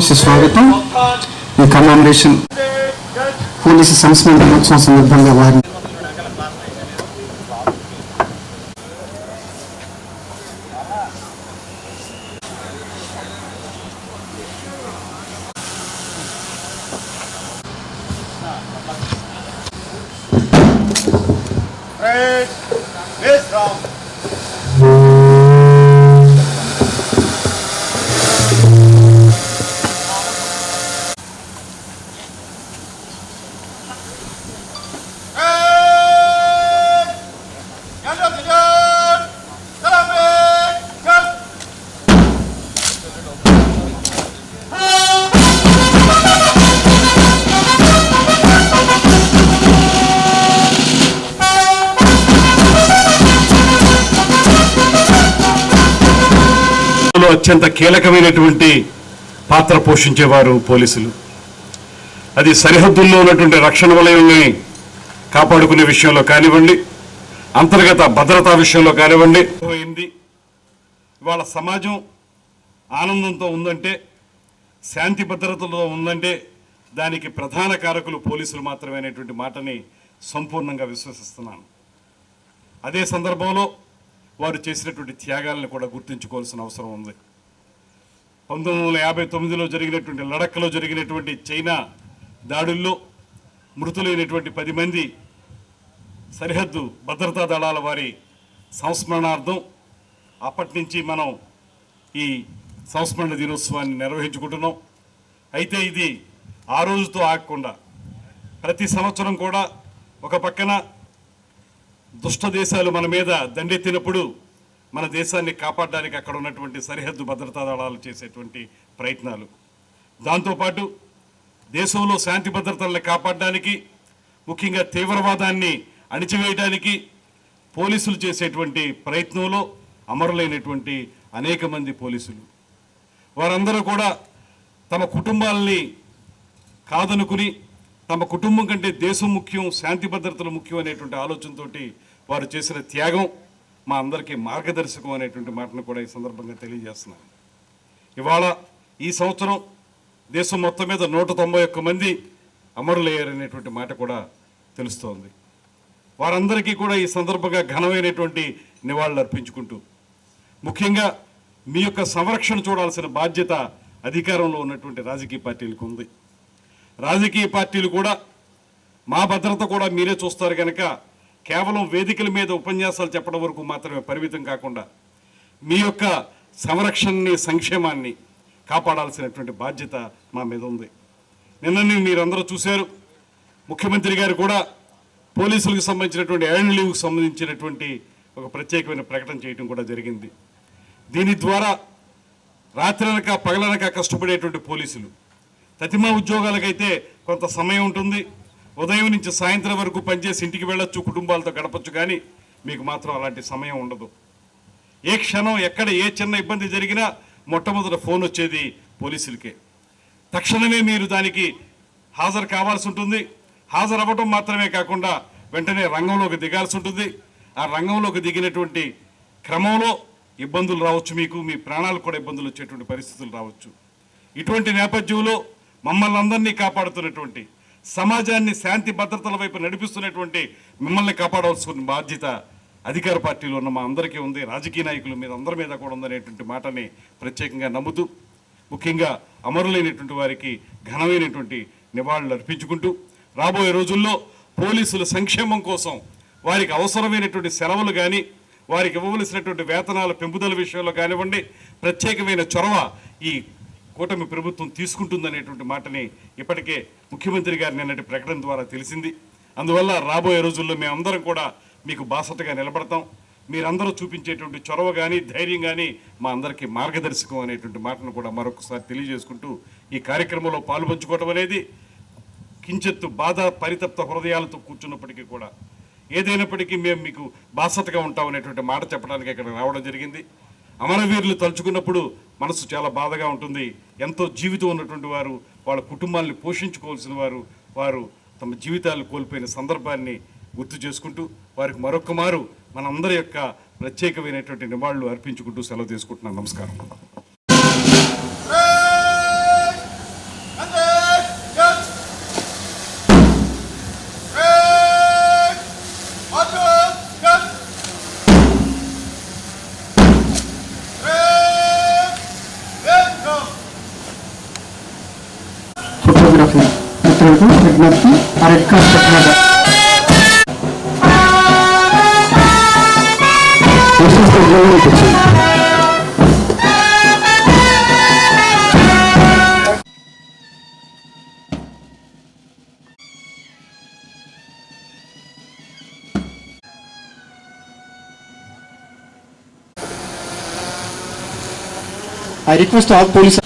స్వాగతం. సుస్వాగతం ఈ కమామరేషన్ పోలీసు సంస్మరణ దినోత్సవం సందర్భంగా వారిని Red, this లో అత్యంత కీలకమైనటువంటి పాత్ర పోషించేవారు పోలీసులు. అది సరిహద్దుల్లో ఉన్నటువంటి రక్షణ వలయాన్ని కాపాడుకునే విషయంలో కానివ్వండి అంతర్గత భద్రతా విషయంలో కానివ్వండి పోయింది. ఇవాళ సమాజం ఆనందంతో ఉందంటే శాంతి భద్రతలతో ఉందంటే దానికి ప్రధాన కారకులు పోలీసులు మాత్రమే అనేటువంటి మాటని సంపూర్ణంగా విశ్వసిస్తున్నాను. అదే సందర్భంలో వారు చేసినటువంటి త్యాగాలను కూడా గుర్తుంచుకోవాల్సిన అవసరం ఉంది. పంతొమ్మిది వందల యాభై తొమ్మిదిలో జరిగినటువంటి లడఖ్లో జరిగినటువంటి చైనా దాడుల్లో మృతులైనటువంటి పది మంది సరిహద్దు భద్రతా దళాల వారి సంస్మరణార్థం అప్పటి నుంచి మనం ఈ సంస్మరణ దినోత్సవాన్ని నిర్వహించుకుంటున్నాం. అయితే ఇది ఆ రోజుతో ఆగకుండా ప్రతి సంవత్సరం కూడా ఒక పక్కన దుష్ట దేశాలు మన మీద దండెత్తినప్పుడు మన దేశాన్ని కాపాడడానికి అక్కడ ఉన్నటువంటి సరిహద్దు భద్రతా దళాలు చేసేటువంటి ప్రయత్నాలు. దాంతోపాటు దేశంలో శాంతి భద్రతల్ని కాపాడడానికి ముఖ్యంగా తీవ్రవాదాన్ని అణిచివేయడానికి పోలీసులు చేసేటువంటి ప్రయత్నంలో అమరులైనటువంటి అనేక మంది పోలీసులు. వారందరూ కూడా తమ కుటుంబాలని కాదనుకుని తమ కుటుంబం కంటే దేశం ముఖ్యం శాంతి భద్రతలు ముఖ్యం అనేటువంటి ఆలోచనతోటి వారు చేసిన త్యాగం మా అందరికీ మార్గదర్శకం అనేటువంటి మాటను కూడా ఈ సందర్భంగా తెలియజేస్తున్నాను. ఇవాళ ఈ సంవత్సరం దేశం మొత్తం మీద నూట తొంభై ఒక్క మంది అమరులయ్యారనేటువంటి మాట కూడా తెలుస్తోంది. వారందరికీ కూడా ఈ సందర్భంగా ఘనమైనటువంటి నివాళులు అర్పించుకుంటూ ముఖ్యంగా మీ యొక్క సంరక్షణ చూడాల్సిన బాధ్యత అధికారంలో ఉన్నటువంటి రాజకీయ పార్టీలకు ఉంది. రాజకీయ పార్టీలు కూడా మా భద్రత కూడా మీరే చూస్తారు కనుక కేవలం వేదికల మీద ఉపన్యాసాలు చెప్పడం వరకు మాత్రమే పరిమితం కాకుండా మీ యొక్క సంరక్షణని సంక్షేమాన్ని కాపాడాల్సినటువంటి బాధ్యత మా మీద ఉంది. నిన్నని మీరందరూ చూశారు. ముఖ్యమంత్రి గారు కూడా పోలీసులకు సంబంధించినటువంటి ఎర్న్ లీవ్కి సంబంధించినటువంటి ఒక ప్రత్యేకమైన ప్రకటన చేయడం కూడా జరిగింది. దీని ద్వారా రాత్రనక పగలనక కష్టపడేటువంటి పోలీసులు. తతిమా ఉద్యోగాలకైతే కొంత సమయం ఉంటుంది. ఉదయం నుంచి సాయంత్రం వరకు పనిచేసి ఇంటికి వెళ్ళొచ్చు కుటుంబాలతో గడపచ్చు కానీ మీకు మాత్రం అలాంటి సమయం ఉండదు. ఏ క్షణం ఎక్కడ ఏ చిన్న ఇబ్బంది జరిగినా మొట్టమొదట ఫోన్ వచ్చేది పోలీసులకే. తక్షణమే మీరు దానికి హాజరు కావాల్సి ఉంటుంది. హాజరు అవ్వటం మాత్రమే కాకుండా వెంటనే రంగంలోకి దిగాల్సి ఉంటుంది. ఆ రంగంలోకి దిగినటువంటి క్రమంలో ఇబ్బందులు రావచ్చు మీకు మీ ప్రాణాలు కూడా ఇబ్బందులు వచ్చేటువంటి పరిస్థితులు రావచ్చు. ఇటువంటి నేపథ్యంలో మమ్మల్ని అందరినీ కాపాడుతున్నటువంటి సమాజాన్ని శాంతి భద్రతల వైపు నడిపిస్తున్నటువంటి మిమ్మల్ని కాపాడవలసిన బాధ్యత అధికార పార్టీలో ఉన్న మా అందరికీ ఉంది. రాజకీయ నాయకుల మీద అందరి మీద కూడా ఉందనేటువంటి మాటని ప్రత్యేకంగా నమ్ముతూ ముఖ్యంగా అమరులైనటువంటి వారికి ఘనమైనటువంటి నివాళులు అర్పించుకుంటూ రాబోయే రోజుల్లో పోలీసుల సంక్షేమం కోసం వారికి అవసరమైనటువంటి సెలవులు కానీ వారికి ఇవ్వవలసినటువంటి వేతనాల పెంపుదల విషయంలో కానివ్వండి ప్రత్యేకమైన చొరవ ఈ కూటమి ప్రభుత్వం తీసుకుంటుందనేటువంటి మాటని ఇప్పటికే ముఖ్యమంత్రి గారు నిన్నటి ప్రకటన ద్వారా తెలిసింది. అందువల్ల రాబోయే రోజుల్లో మేమందరం కూడా మీకు బాసటగా నిలబడతాం. మీరందరూ చూపించేటువంటి చొరవ కానీ ధైర్యం కానీ మా అందరికీ మార్గదర్శకం అనేటువంటి మాటను కూడా మరొకసారి తెలియజేసుకుంటూ ఈ కార్యక్రమంలో పాల్పంచుకోవడం అనేది కించెత్తు బాధ పరితప్త హృదయాలతో కూర్చున్నప్పటికీ కూడా ఏదైనప్పటికీ మేము మీకు బాసటగా ఉంటాం అనేటువంటి మాట చెప్పడానికి ఇక్కడ రావడం జరిగింది. అమరవీరులు తలుచుకున్నప్పుడు మనసు చాలా బాధగా ఉంటుంది. ఎంతో జీవితం ఉన్నటువంటి వారు వాళ్ళ కుటుంబాన్ని పోషించుకోవాల్సిన వారు వారు తమ జీవితాలు కోల్పోయిన సందర్భాన్ని గుర్తు చేసుకుంటూ వారికి మరొక మారు మనందరి యొక్క ప్రత్యేకమైనటువంటి నివాళులు అర్పించుకుంటూ సెలవు తీసుకుంటున్నాను. నమస్కారం. ఆశీర్వదించడం విజ్ఞప్తి ఆ రెడ్ కార్డ్ పెట్టినట్టు విశ్వస్త ఉద్యోగులకు వచ్చింది I request all police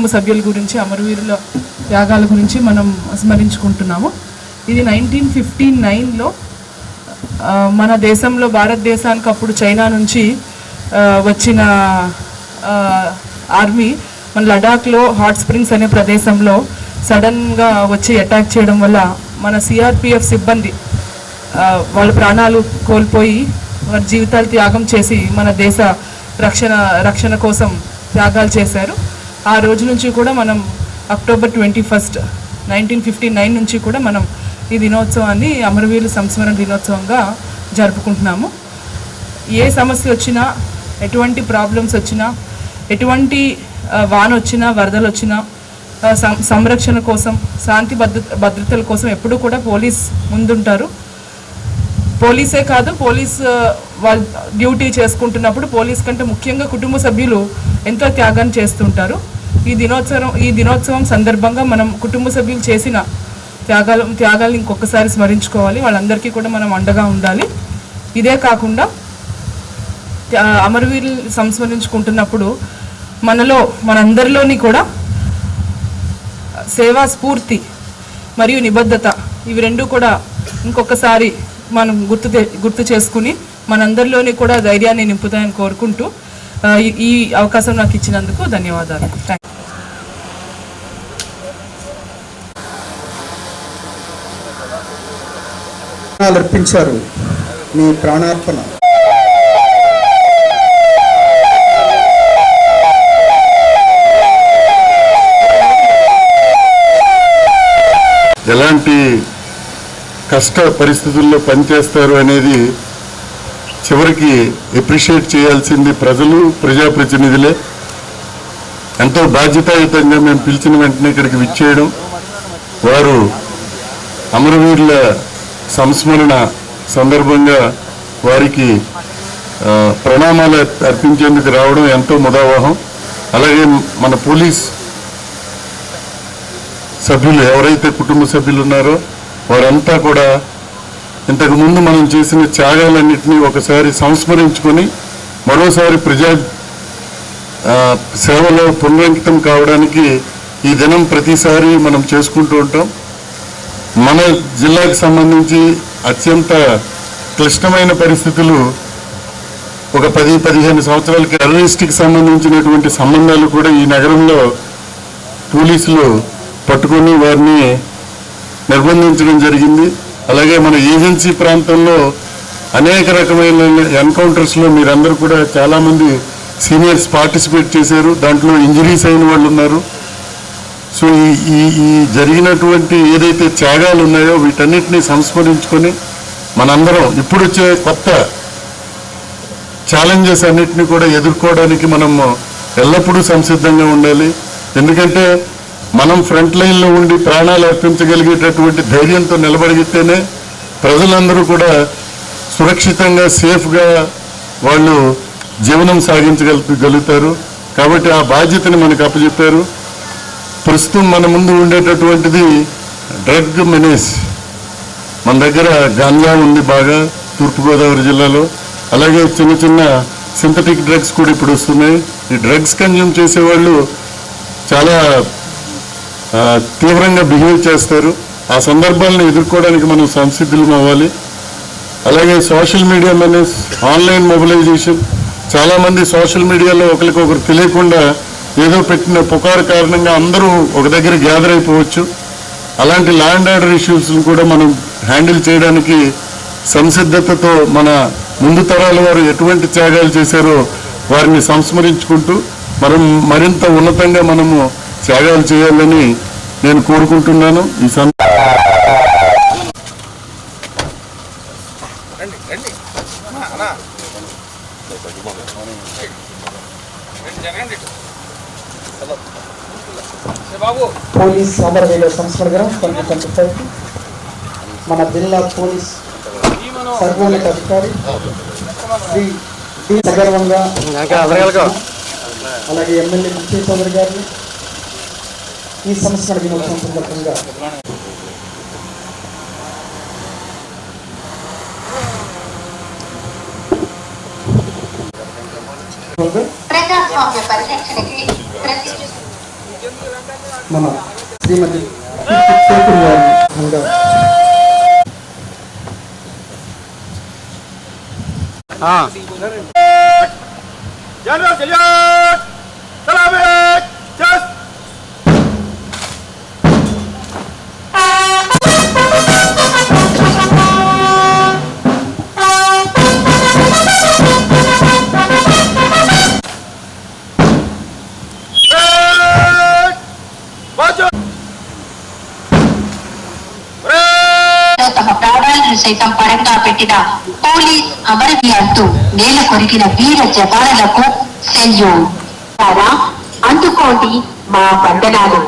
కుటుంబ సభ్యుల గురించి అమరవీరుల త్యాగాల గురించి మనం స్మరించుకుంటున్నాము. ఇది నైన్టీన్ ఫిఫ్టీ నైన్లో మన దేశంలో భారతదేశానికి అప్పుడు చైనా నుంచి వచ్చిన ఆర్మీ మన లడాఖ్లో హాట్ స్ప్రింగ్స్ అనే ప్రదేశంలో సడన్గా వచ్చి అటాక్ చేయడం వల్ల మన సిఆర్పిఎఫ్ సిబ్బంది వాళ్ళ ప్రాణాలు కోల్పోయి వారి జీవితాలు త్యాగం చేసి మన దేశ రక్షణ రక్షణ కోసం త్యాగాలు చేశారు. ఆ రోజు నుంచి కూడా మనం October twenty first nineteen fifty nine నుంచి కూడా మనం ఈ దినోత్సవాన్ని అమరవీరుల సంస్మరణ దినోత్సవంగా జరుపుకుంటున్నాము. ఏ సమస్య వచ్చినా ఎటువంటి ప్రాబ్లమ్స్ వచ్చినా ఎటువంటి వాన వచ్చినా వరదలు వచ్చినా సం- సంరక్షణ కోసం శాంతి భద్రత భద్రతల కోసం ఎప్పుడూ కూడా పోలీస్ ముందుంటారు. పోలీసే కాదు పోలీస్ వాళ్ళు డ్యూటీ చేసుకుంటున్నప్పుడు పోలీస్ కంటే ముఖ్యంగా కుటుంబ సభ్యులు ఎంతో త్యాగాన్ని చేస్తుంటారు. ఈ దినోత్సవం ఈ దినోత్సవం సందర్భంగా మనం కుటుంబ సభ్యులు చేసిన త్యాగాలు త్యాగాలు ఇంకొకసారి స్మరించుకోవాలి. వాళ్ళందరికీ కూడా మనం అండగా ఉండాలి. ఇదే కాకుండా అమరవీరులు సంస్మరించుకుంటున్నప్పుడు మనలో మనందరిలోని కూడా సేవా స్ఫూర్తి మరియు నిబద్ధత ఇవి రెండు కూడా ఇంకొకసారి మనం గుర్తు గుర్తు చేసుకుని మనందరిలోని కూడా ధైర్యాన్ని నింపుతాయని కోరుకుంటూ ఈ- అవకాశం నాకు ఇచ్చినందుకు ధన్యవాదాలు. థ్యాంక్ అర్పించారు మీ ప్రాణార్పణ. ఎలాంటి కష్ట పరిస్థితుల్లో పనిచేస్తారు అనేది చివరికి ఎప్రిషియేట్ చేయాల్సింది ప్రజలు ప్రజాప్రతినిధులే. ఎంతో బాధ్యతాయుతంగా మేము పిలిచిన వెంటనే ఇక్కడికి విచ్చేయడం వారు అమరవీరుల సంస్మరణ సందర్భంగా వారికి ప్రణామాలు అర్పించేందుకు రావడం ఎంతో ముదావహం. అలాగే మన పోలీస్ సభ్యులు ఎవరైతే కుటుంబ సభ్యులు ఉన్నారో వారంతా కూడా ఇంతకుముందు మనం చేసిన త్యాగాలన్నింటినీ ఒకసారి సంస్మరించుకొని మరోసారి ప్రజా సేవలో పునరంకితం కావడానికి ఈ దినం ప్రతిసారి మనం చేసుకుంటూ ఉంటాం. మన జిల్లాకు సంబంధించి అత్యంత క్లిష్టమైన పరిస్థితులు ఒక పది పదిహేను సంవత్సరాలకి టెర్రరిస్ట్కి సంబంధించినటువంటి సంబంధాలు కూడా ఈ నగరంలో పోలీసులు పట్టుకొని వారిని నిర్బంధించడం జరిగింది. అలాగే మన ఏజెన్సీ ప్రాంతంలో అనేక రకమైన ఎన్కౌంటర్స్లో మీరందరూ కూడా చాలామంది సీనియర్స్ పార్టిసిపేట్ చేశారు. దాంట్లో ఇంజరీస్ అయిన వాళ్ళు ఉన్నారు. సో ఈ ఈ జరిగినటువంటి ఏదైతే త్యాగాలు ఉన్నాయో వీటన్నిటిని సంస్మరించుకొని మనందరం ఇప్పుడు వచ్చే కొత్త ఛాలెంజెస్ అన్నిటిని కూడా ఎదుర్కోవడానికి మనం ఎల్లప్పుడూ సంసిద్ధంగా ఉండాలి. ఎందుకంటే మనం ఫ్రంట్ లైన్లో ఉండి ప్రాణాలు అర్పించగలిగేటటువంటి ధైర్యంతో నిలబడితేనే ప్రజలందరూ కూడా సురక్షితంగా సేఫ్గా వాళ్ళు జీవనం సాగించగలుగుతారు. కాబట్టి ఆ బాధ్యతని మనకు అప్పచెప్పారు. ప్రస్తుతం మన ముందు ఉండేటటువంటిది డ్రగ్ మెనేజ్ మన దగ్గర గాంజా ఉంది బాగా తూర్పుగోదావరి జిల్లాలో. అలాగే చిన్న చిన్న సింథటిక్ డ్రగ్స్ కూడా ఇప్పుడు వస్తున్నాయి. ఈ డ్రగ్స్ కన్జ్యూమ్ చేసేవాళ్ళు చాలా తీవ్రంగా బిహేవ్ చేస్తారు. ఆ సందర్భాలను ఎదుర్కోవడానికి మనం సంసిద్ధులం అవ్వాలి. అలాగే social media manage online mobilisation. చాలామంది సోషల్ మీడియాలో ఒకరికొకరు తెలియకుండా ఏదో పెట్టిన పుకారు కారణంగా అందరూ ఒక దగ్గర గ్యాదర్ అయిపోవచ్చు. అలాంటి ల్యాండ్ ఆర్డర్ ఇష్యూస్ని కూడా మనం హ్యాండిల్ చేయడానికి సంసిద్ధతతో మన ముందు తరాల వారు ఎటువంటి త్యాగాలు చేశారో వారిని సంస్మరించుకుంటూ మనం మరింత ఉన్నతంగా మనము త్యాగాలు చేయాలని నేను కోరుకుంటున్నాను. ఈ సం జరగండి పోలీస్ అమరవీర సంస్మరణ ట్వంటీ ట్వంటీ ఫైవ్. మన జిల్లా పోలీస్ సర్వోన్నత అధికారి శ్రీ డి. సగర్వంగా అలాగే ఎమ్మెల్యే ముఖ్య చౌదరి గారిని ఈ సంస్మరణ దినోత్సవం సందర్భంగా ప్రజాస్వామ్య పరిరక్షణకి ప్రతి మన శ్రీమతి శేఖర్ గారిని అంగా జనరల్ ప్రాణాలను సైతం పరంగా పెట్టిన పోలీస్ అమరవీరులతో నేల కొరికిన వీర జవానులకు సెల్యూట్ అందుకోండి మా వందనాలు.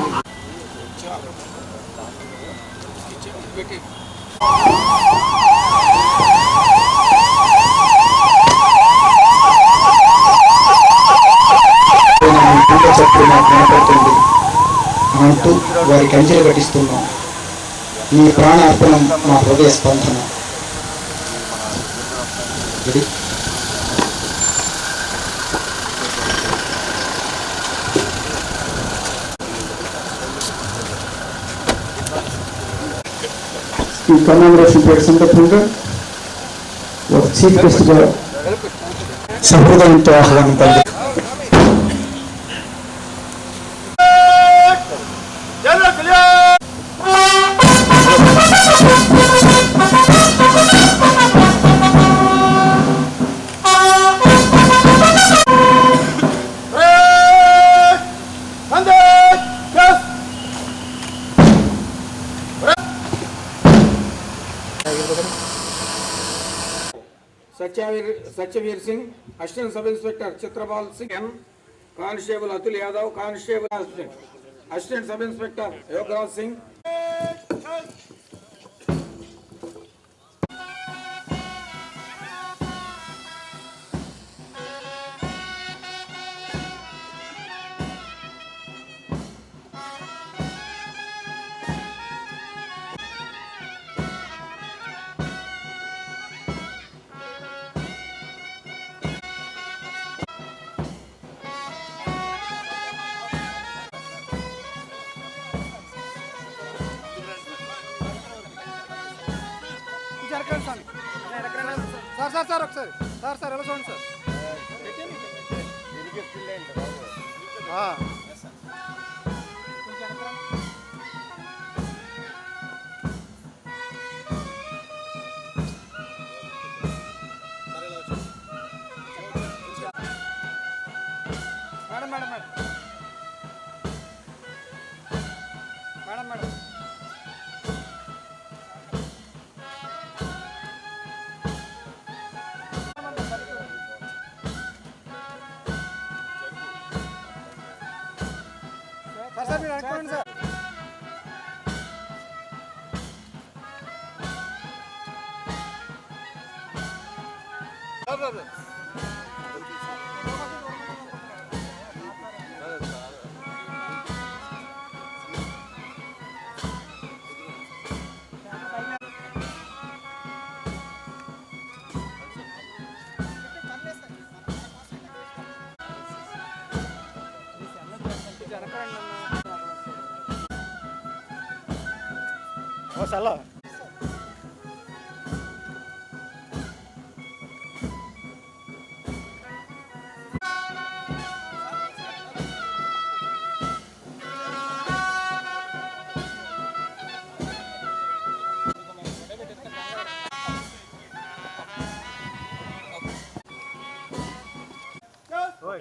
మాకు వినపడుతుంది అంటూ వారికి అంజలి ఘటిస్తున్నాం మీ ప్రాణార్పణం మా హృదయ స్పందన. ఇది ఈ కమ్మెమరేషన్ పేరు సందర్భంగా ఒక చీఫ్ గెస్ట్గా సహృదయంతో ఆహ్వానం పలికి Satyaveer Singh assistant sub inspector Chitrapal Singh and constable Atul Yadav constable assistant assistant sub inspector Yograj Singh sir sir sir ఒకసారి సార్ సార్ ఎలా చూడండి సార్ సార్ సార్ మీరు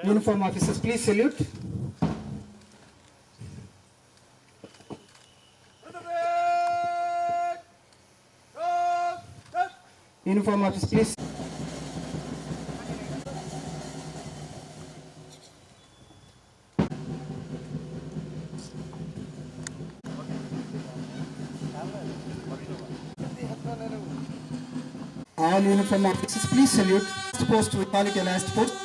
Uniform officers, please salute. uniform office, please. All uniform officers, please salute. Post, we call it last post.